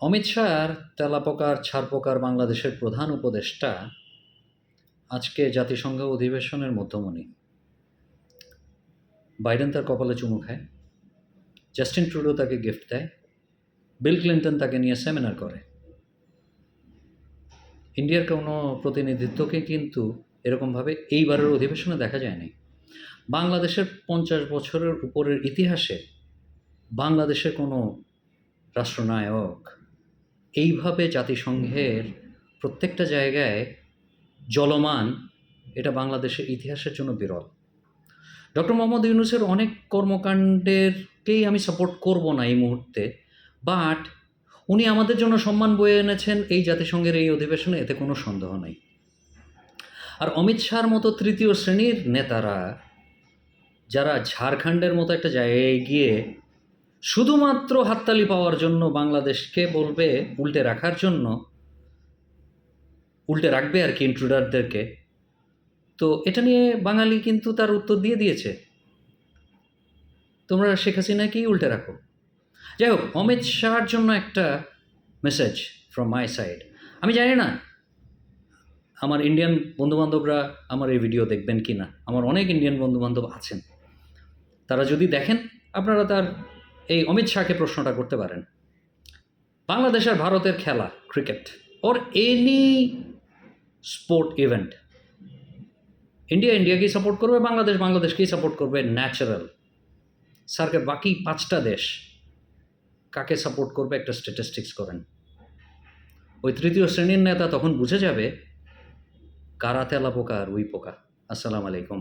অমিত শাহর তেলাপোকার ছারপোকার বাংলাদেশের প্রধান উপদেষ্টা আজকে জাতিসংঘ অধিবেশনের মধ্যমণি। বাইডেন তার কপালে চুমু খায়, জাস্টিন ট্রুডো তাকে গিফট দেয়, বিল ক্লিন্টন তাকে নিয়ে সেমিনার করে। ইন্ডিয়ার কোনো প্রতিনিধিত্বকে কিন্তু এরকমভাবে এইবারের অধিবেশনে দেখা যায়নি। বাংলাদেশের পঞ্চাশ বছরের উপরের ইতিহাসে বাংলাদেশের কোনো রাষ্ট্রনায়ক এইভাবে জাতিসংঘের প্রত্যেকটা জায়গায় জলমান এটা বাংলাদেশের ইতিহাসের জন্য বিরল। ডক্টর মোহাম্মদ ইউনুসের অনেক কর্মকাণ্ডেরকেই আমি সাপোর্ট করব না এই মুহূর্তে বাট উনি আমাদের জন্য সম্মান বয়ে এনেছেন এই জাতিসংঘের এই অধিবেশনে, এতে কোনো সন্দেহ নেই। আর অমিত শাহর মতো তৃতীয় শ্রেণির নেতারা, যারা ঝাড়খণ্ডের মতো একটা জায়গায় গিয়ে শুধুমাত্র হাততালি পাওয়ার জন্য বাংলাদেশকে বলবে উল্টে রাখার জন্য, উল্টে রাখবে আর কি ইন্ট্রুডারদেরকে তো এটা নিয়ে বাঙালি কিন্তু তার উত্তর দিয়ে দিয়েছে। তোমরা শেখ হাসিনাকেই উল্টে রাখো। যাই হোক, অমিত শাহর জন্য একটা মেসেজ ফ্রম মাই সাইড আমি জানি না, আমার ইন্ডিয়ান বন্ধুবান্ধবরা আমার এই ভিডিও দেখবেন কি না আমার অনেক ইন্ডিয়ান বন্ধুবান্ধব আছেন। তারা যদি দেখেন, আপনারা তার এই অমিত শাহকে প্রশ্নটা করতে পারেন। বাংলাদেশ আর ভারতের খেলা, cricket or any sport event India ইন্ডিয়াকেই support করবে? বাংলাদেশ বাংলাদেশকেই সাপোর্ট করবে? ন্যাচারাল সার্কের বাকি পাঁচটা দেশ কাকে সাপোর্ট করবে একটা স্ট্যাটিস্টিক্স করেন। ওই তৃতীয় শ্রেণির নেতা তখন বুঝে যাবে, কারা তেলা পোকা আর উই পোকা আসসালামু আলাইকুম।